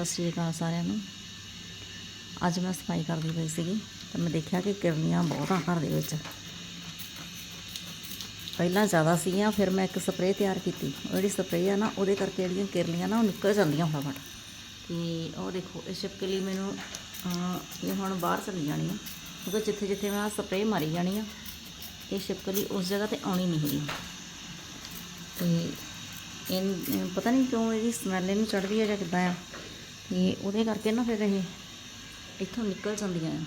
ਸਤਿ ਸ਼੍ਰੀ ਅਕਾਲ ਸਾਰਿਆਂ ਨੂੰ। ਅੱਜ ਮੈਂ ਸਫ਼ਾਈ ਕਰਦੀ ਪਈ ਸੀਗੀ, ਤਾਂ ਮੈਂ ਦੇਖਿਆ ਕਿ ਕਿਰਨੀਆਂ ਬਹੁਤ ਆ ਘਰ ਦੇ ਵਿੱਚ। ਪਹਿਲਾਂ ਜ਼ਿਆਦਾ ਸੀਗੀਆਂ, ਫਿਰ ਮੈਂ ਇੱਕ ਸਪਰੇਅ ਤਿਆਰ ਕੀਤੀ। ਉਹ ਜਿਹੜੀ ਸਪਰੇਅ ਆ ਨਾ, ਉਹਦੇ ਕਰਕੇ ਜਿਹੜੀਆਂ ਕਿਰਲੀਆਂ ਨਾ, ਉਹ ਨਿਕਲ ਜਾਂਦੀਆਂ ਫਟਾਫਟ। ਤੇ ਉਹ ਦੇਖੋ, ਇਹ ਛਿਪਕਲੀ ਮੈਨੂੰ ਇਹ ਹੁਣ ਬਾਹਰ ਚਲੀ ਜਾਣੀ ਆ। ਕਿਉਂਕਿ ਜਿੱਥੇ ਜਿੱਥੇ ਮੈਂ ਸਪਰੇਅ ਮਾਰੀ ਜਾਣੀ ਆ, ਇਹ ਛਿਪਕਲੀ ਉਸ ਜਗ੍ਹਾ ਤੇ ਆਉਣੀ ਨਹੀਂ ਹੈਗੀ। ਤੇ ਇਹ ਪਤਾ ਨਹੀਂ ਕਿਉਂ ਇਹਦੀ ਸਮੈਲ ਇਹਨੂੰ ਚੜ੍ਹਦੀ ਹੈ ਜਾਂ ਕਿੱਦਾਂ ਆ। ਤੇ ਉਹਦੇ ਕਰਕੇ ਨਾ ਫਿਰ ਇਹ ਇੱਥੋਂ ਨਿਕਲ ਜਾਂਦੀਆਂ ਆ।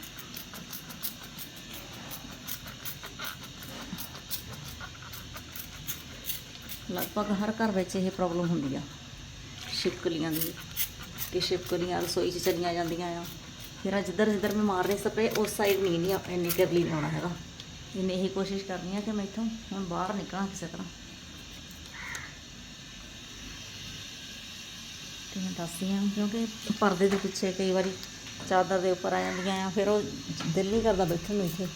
ਲਗਭਗ ਹਰ ਘਰ ਵਿੱਚ ਇਹ ਪ੍ਰੋਬਲਮ ਹੁੰਦੀ ਆ। ਛਿਪਕਲੀਆਂ ਦੀ, ਕਿ ਛਿਪਕਲੀਆਂ ਰਸੋਈ 'ਚ ਚਲੀਆਂ ਜਾਂਦੀਆਂ ਆ। ਫਿਰ ਜਿੱਧਰ ਜਿੱਧਰ ਮੈਂ ਮਾਰ ਰਹੀ ਸਪਰੇ, ਉਸ ਸਾਈਡ ਨਹੀਂ ਨਹੀਂ ਇੰਨੀ ਕਰਲੀ ਲਾਉਣਾ ਹੈਗਾ। ਇਹਨੇ ਇਹੀ ਕੋਸ਼ਿਸ਼ ਕਰਨੀ ਆ ਕਿ ਮੈਂ ਇੱਥੋਂ ਹੁਣ ਬਾਹਰ ਨਿਕਲਾਂ ਕਿਸੇ ਤਰ੍ਹਾਂ। ਤੇ ਮੈਂ ਦੱਸਦੀ ਹਾਂ, ਕਿਉਂਕਿ ਪਰਦੇ ਦੇ ਪਿੱਛੇ ਕਈ ਵਾਰੀ ਚਾਦਰ ਦੇ ਉੱਪਰ ਆ ਜਾਂਦੀਆਂ ਆ, ਫਿਰ ਉਹ ਦਿਲ ਨਹੀਂ ਕਰਦਾ ਬੈਠਣ ਨੂੰ ਇੱਥੇ।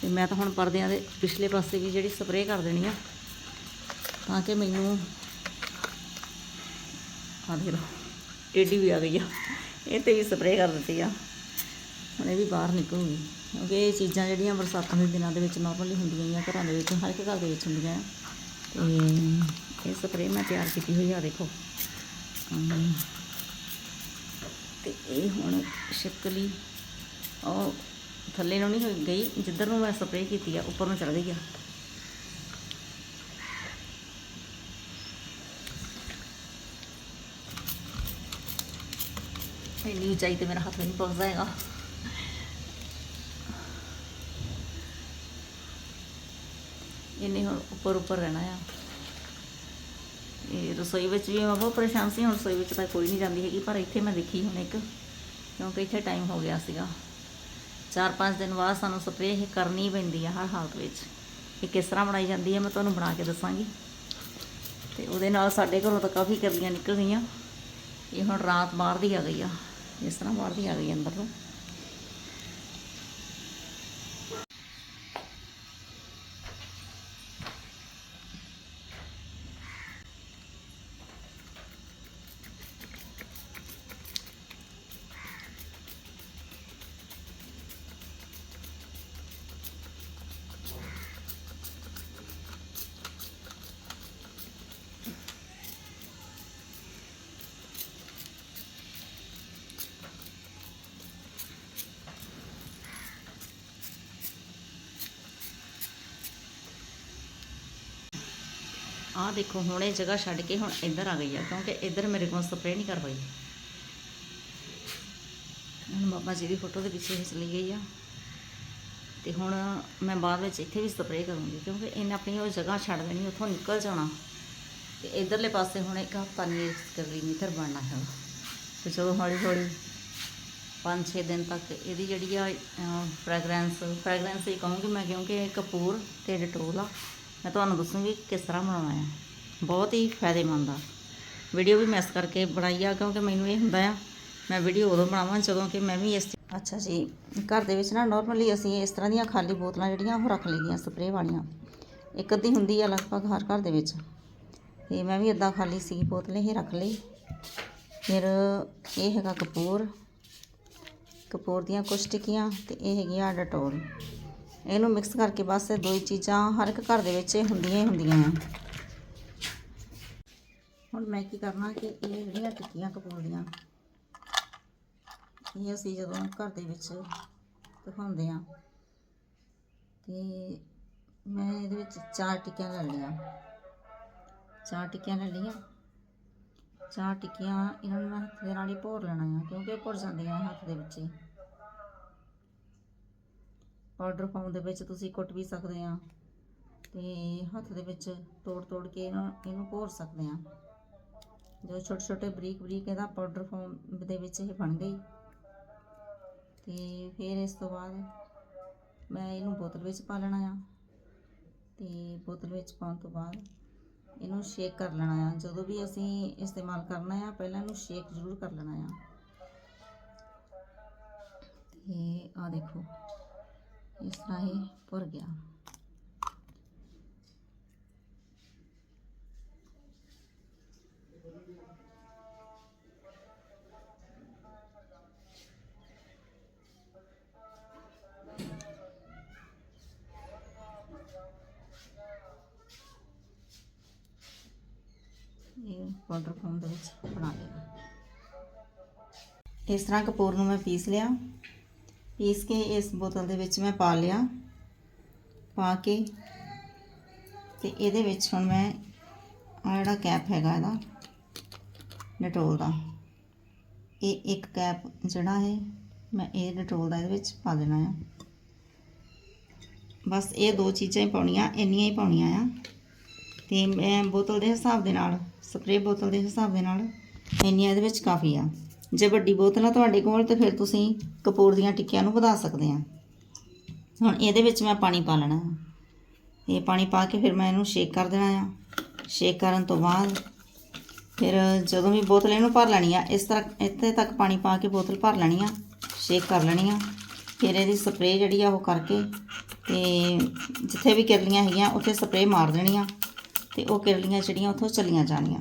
ਤੇ ਮੈਂ ਤਾਂ ਹੁਣ ਪਰਦਿਆਂ ਦੇ ਪਿਛਲੇ ਪਾਸੇ ਵੀ ਜਿਹੜੀ ਸਪਰੇਅ ਕਰ ਦੇਣੀ ਆ, ਤਾਂ ਕਿ ਮੈਨੂੰ ਆ ਦੇ ਲੋ ਟੇਡੀ ਵੀ ਆ ਗਈ ਆ। ਇਹ ਤੇ ਵੀ ਸਪਰੇਅ ਕਰ ਦਿੱਤੀ ਆ। ਹੁਣ ਇਹ ਵੀ ਬਾਹਰ ਨਿਕਲੂਗੀ, ਕਿਉਂਕਿ ਇਹ ਚੀਜ਼ਾਂ ਜਿਹੜੀਆਂ ਬਰਸਾਤਾਂ ਦੇ ਦਿਨਾਂ ਦੇ ਵਿੱਚ ਨਾਰਮਲੀ ਹੁੰਦੀਆਂ ਹੀ ਆ, ਘਰਾਂ ਦੇ ਵਿੱਚ, ਹਰ ਇੱਕ ਘਰ ਦੇ ਵਿੱਚ ਹੁੰਦੀਆਂ ਆ। ਤੇ ਇਹ ਸਪਰੇਅ ਮੈਂ ਤਿਆਰ ਕੀਤੀ ਹੋਈ ਆ ਦੇਖੋ। ਤੇ ਇਹ ਹੁਣ ਛਿਪਕਲੀ ਉਹ ਥੱਲੇ ਨੂੰ ਨਹੀਂ ਗਈ। ਜਿੱਧਰ ਨੂੰ ਮੈਂ ਸਪਰੇਅ ਕੀਤੀ ਆ, ਉੱਪਰ ਨੂੰ ਚੜ ਗਈ ਆ। ਇੰਨੀ ਉਚਾਈ ਤੇ ਮੇਰਾ ਹੱਥ ਨਹੀਂ ਪਹੁੰਚਦਾ ਹੈਗਾ। ਇਹਨੇ ਹੁਣ ਉੱਪਰ ਉੱਪਰ ਰਹਿਣਾ ਆ। ਇਹ ਰਸੋਈ ਵਿੱਚ ਵੀ ਮੈਂ ਬਹੁਤ ਪਰੇਸ਼ਾਨ ਸੀ, ਹੁਣ ਰਸੋਈ ਵਿੱਚ ਤਾਂ ਕੋਈ ਨਹੀਂ ਜਾਂਦੀ ਹੈਗੀ, ਪਰ ਇੱਥੇ ਮੈਂ ਦੇਖੀ ਹੁਣ ਇੱਕ, ਕਿਉਂਕਿ ਇੱਥੇ ਟਾਈਮ ਹੋ ਗਿਆ ਸੀਗਾ। ਚਾਰ ਪੰਜ ਦਿਨ ਬਾਅਦ ਸਾਨੂੰ ਸਪਰੇਅ ਇਹ ਕਰਨੀ ਪੈਂਦੀ ਆ ਹਰ ਹਾਲਤ ਵਿੱਚ। ਇਹ ਕਿਸ ਤਰ੍ਹਾਂ ਬਣਾਈ ਜਾਂਦੀ ਹੈ ਮੈਂ ਤੁਹਾਨੂੰ ਬਣਾ ਕੇ ਦੱਸਾਂਗੀ। ਤੇ ਉਹਦੇ ਨਾਲ ਸਾਡੇ ਘਰੋਂ ਤਾਂ ਕਾਫੀ ਕਰਲੀਆਂ ਨਿਕਲ ਗਈਆਂ। ਇਹ ਹੁਣ ਰਾਤ ਬਾਹਰ ਦੀ ਆ ਗਈ ਆ, ਇਸ ਤਰ੍ਹਾਂ ਬਾਹਰ ਦੀ ਆ ਗਈ ਅੰਦਰ ਤੋਂ। ਆਹ ਦੇਖੋ, ਹੁਣ ਇਹ ਜਗ੍ਹਾ ਛੱਡ ਕੇ ਹੁਣ ਇੱਧਰ ਆ ਗਈ ਆ, ਕਿਉਂਕਿ ਇੱਧਰ ਮੇਰੇ ਕੋਲ ਸਪਰੇਅ ਨਹੀਂ ਕਰ ਹੋਈ। ਹੁਣ ਬਾਬਾ ਜੀ ਦੀ ਫੋਟੋ ਦੇ ਪਿੱਛੇ ਹੀ ਚਲੀ ਗਈ ਆ। ਤੇ ਹੁਣ ਮੈਂ ਬਾਅਦ ਵਿੱਚ ਇੱਥੇ ਵੀ ਸਪਰੇਅ ਕਰੂੰਗੀ, ਕਿਉਂਕਿ ਇਹਨੇ ਆਪਣੀ ਉਹ ਜਗ੍ਹਾ ਛੱਡ ਦੇਣੀ, ਉੱਥੋਂ ਨਿਕਲ ਜਾਣਾ। ਤੇ ਇਧਰਲੇ ਪਾਸੇ ਹੁਣ ਇੱਕ ਹਫ਼ਤਾ ਨਹੀਂ ਇਸ ਮੀਟਰ ਬਣਨਾ ਹੈ ਤੇ ਜਦੋਂ ਹੌਲੀ ਹੌਲੀ 5-6 ਦਿਨ ਤੱਕ ਇਹਦੀ ਜਿਹੜੀ ਆ ਫ੍ਰੈਗਰੈਂਸ ਫ੍ਰੈਗਰੈਂਸ ਹੀ ਕਹੂੰਗੀ ਮੈਂ, ਕਿਉਂਕਿ ਇਹ ਕਪੂਰ ਤੇ ਡਟੋਲ ਆ। ਮੈਂ ਤੁਹਾਨੂੰ ਦੱਸੂੰਗੀ ਕਿਸ ਤਰ੍ਹਾਂ ਬਣਾਉਣਾ ਹੈ ਬਹੁਤ ਹੀ ਫਾਇਦੇਮੰਦ ਆ। ਵੀਡੀਓ ਵੀ ਮੈਂ ਇਸ ਕਰਕੇ ਬਣਾਈ ਆ, ਕਿਉਂਕਿ ਮੈਨੂੰ ਇਹ ਹੁੰਦਾ ਆ, ਮੈਂ ਵੀਡੀਓ ਉਦੋਂ ਬਣਾਵਾਂ ਜਦੋਂ ਕਿ ਮੈਂ ਵੀ ਇਸ ਅੱਛਾ ਜੀ, ਘਰ ਦੇ ਵਿੱਚ ਨਾ ਨਾਰਮਲੀ ਅਸੀਂ ਇਸ ਤਰ੍ਹਾਂ ਦੀਆਂ ਖਾਲੀ ਬੋਤਲਾਂ ਜਿਹੜੀਆਂ ਉਹ ਰੱਖ ਲਈਆਂ ਸਪਰੇਅ ਵਾਲੀਆਂ। ਇੱਕ ਅੱਧੀ ਹੁੰਦੀ ਆ ਲਗਭਗ ਹਰ ਘਰ ਦੇ ਵਿੱਚ। ਤੇ ਮੈਂ ਵੀ ਇਦਾਂ ਖਾਲੀ ਸੀ ਬੋਤਲ ਇਹ ਰੱਖ ਲਈ। ਫਿਰ ਇਹ ਹੈਗਾ ਕਪੂਰ। ਕਪੂਰ ਦੀਆਂ ਕੁਛ ਟਿੱਕੀਆਂ ਤੇ ਇਹ ਹੈਗੀਆਂ ਡਟੋਲ। ਇਹਨੂੰ ਮਿਕਸ ਕਰਕੇ ਬਸ ਦੋ ਹੀ ਚੀਜ਼ਾਂ ਹਰ ਇੱਕ ਘਰ ਦੇ ਵਿੱਚ ਹੁੰਦੀਆਂ ਹੀ ਹੁੰਦੀਆਂ ਆ। ਹੁਣ ਮੈਂ ਕੀ ਕਰਨਾ ਕਿ ਇਹ ਜਿਹੜੀਆਂ ਟਿੱਕੀਆਂ ਕਪੂਰਦੀਆਂ ਇਹ ਅਸੀਂ ਜਦੋਂ ਘਰ ਦੇ ਵਿੱਚ ਦਿਖਾਉਂਦੇ ਆ ਤੇ ਮੈਂ ਇਹਦੇ ਵਿੱਚ ਚਾਰ ਟਿੱਕੀਆਂ ਲੈ ਲਈਆਂ। ਚਾਰ ਟਿੱਕੀਆਂ ਲੈ ਲਈਆਂ। ਚਾਰ ਟਿੱਕੀਆਂ ਇਹਨਾਂ ਨੂੰ ਮੈਂ ਹੱਥ ਦੇ ਨਾਲ ਹੀ ਭੋਰ ਲੈਣਾ ਆ, ਕਿਉਂਕਿ ਭੁਰ ਜਾਂਦੀਆਂ ਹੱਥ ਦੇ ਵਿੱਚ ਹੀ। ਪਾਊਡਰ ਫਾਰਮ ਦੇ ਵਿੱਚ ਤੁਸੀਂ ਕੁੱਟ ਵੀ ਸਕਦੇ ਆ। ਤੇ ਹੱਥ ਦੇ ਵਿੱਚ ਤੋੜ ਤੋੜ ਕੇ ਇਹਨੂੰ ਇਹਨੂੰ ਭੋਰ ਸਕਦੇ ਆ। ਜੋ ਛੋਟੇ ਛੋਟੇ ਬਰੀਕ ਬਰੀਕ ਇਹਦਾ ਪਾਊਡਰ ਫਾਰਮ ਦੇ ਵਿੱਚ ਇਹ ਬਣ ਗਈ। ਤੇ ਫਿਰ ਇਸ ਤੋਂ ਬਾਅਦ ਮੈਂ ਇਹਨੂੰ ਬੋਤਲ ਵਿੱਚ ਪਾ ਲੈਣਾ ਆ। ਤੇ ਬੋਤਲ ਵਿੱਚ ਪਾਉਣ ਤੋਂ ਬਾਅਦ ਇਹਨੂੰ ਸ਼ੇਕ ਕਰ ਲੈਣਾ ਆ। ਜਦੋਂ ਵੀ ਅਸੀਂ ਇਸਤੇਮਾਲ ਕਰਨਾ ਆ, ਪਹਿਲਾਂ ਇਹਨੂੰ ਸ਼ੇਕ ਜ਼ਰੂਰ ਕਰ ਲੈਣਾ ਆ। ਤੇ ਆ ਦੇਖੋ। ਇਸ ਤਰ੍ਹਾਂ ਹੀ ਭੁਰ ਗਿਆ। ਬਣਾ ਲਿਆ। ਇਸ ਤਰ੍ਹਾਂ ਕਪੂਰ ਨੂੰ ਮੈਂ ਪੀਸ ਲਿਆ। ਪੀਸ ਕੇ ਇਸ ਬੋਤਲ ਦੇ ਵਿੱਚ ਮੈਂ ਪਾ ਲਿਆ, ਪਾ ਕੇ ਤੇ ਇਹਦੇ ਵਿੱਚ ਹੁਣ ਮੈਂ ਆ ਜਿਹੜਾ ਕੈਪ ਹੈਗਾ ਇਹਦਾ, ਡਟੋਲ ਦਾ, ਇਹ ਇੱਕ ਕੈਪ ਜਿਹੜਾ ਹੈ, ਮੈਂ ਇਹ ਡਟੋਲ ਦਾ ਇਹਦੇ ਵਿੱਚ ਪਾ ਦੇਣਾ ਆ। ਬਸ ਇਹ ਦੋ ਚੀਜ਼ਾਂ ਹੀ ਪਾਉਣੀਆਂ, ਇੰਨੀਆਂ ਹੀ ਪਾਉਣੀਆਂ ਆ। ਤੇ ਮੈਂ ਬੋਤਲ ਦੇ ਹਿਸਾਬ ਦੇ ਨਾਲ, ਸਪਰੇਅ ਬੋਤਲ ਦੇ ਹਿਸਾਬ ਦੇ ਨਾਲ, ਇੰਨੀਆਂ ਇਹਦੇ ਵਿੱਚ ਕਾਫੀ ਆ। ਜੇ ਵੱਡੀ ਬੋਤਲ ਆ ਤੁਹਾਡੇ ਕੋਲ, ਤਾਂ ਫਿਰ ਤੁਸੀਂ ਕਪੂਰ ਦੀਆਂ ਟਿੱਕੀਆਂ ਨੂੰ ਵਧਾ ਸਕਦੇ ਆ। ਹੁਣ ਇਹਦੇ ਵਿੱਚ ਮੈਂ ਪਾਣੀ ਪਾ ਲੈਣਾ। ਇਹ ਪਾਣੀ ਪਾ ਕੇ ਫਿਰ ਮੈਂ ਇਹਨੂੰ ਸ਼ੇਕ ਕਰ ਦੇਣਾ ਆ। ਸ਼ੇਕ ਕਰਨ ਤੋਂ ਬਾਅਦ ਫਿਰ ਜਦੋਂ ਵੀ ਬੋਤਲ ਇਹਨੂੰ ਭਰ ਲੈਣੀ ਆ, ਇਸ ਤਰ੍ਹਾਂ ਇੱਥੇ ਤੱਕ ਪਾਣੀ ਪਾ ਕੇ ਬੋਤਲ ਭਰ ਲੈਣੀ ਆ ਸ਼ੇਕ ਕਰ ਲੈਣੀ ਆ। ਫਿਰ ਇਹਦੀ ਸਪਰੇਅ ਜਿਹੜੀ ਆ ਉਹ ਕਰਕੇ ਤੇ ਜਿੱਥੇ ਵੀ ਕਿਰਲੀਆਂ ਹੈਗੀਆਂ, ਉੱਥੇ ਸਪਰੇਅ ਮਾਰ ਦੇਣੀ ਆ ਤੇ ਉਹ ਕਿਰਲੀਆਂ ਜਿਹੜੀਆਂ, ਉੱਥੋਂ ਚਲੀਆਂ ਜਾਣੀਆਂ।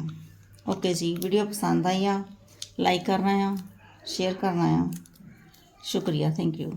ਓਕੇ ਜੀ ਵੀਡੀਓ ਪਸੰਦ ਆਈ ਆ। ਲਾਈਕ ਕਰਨਾ ਆ ਸ਼ੇਅਰ ਕਰਨਾ ਆ। ਸ਼ੁਕਰੀਆ ਥੈਂਕ ਯੂ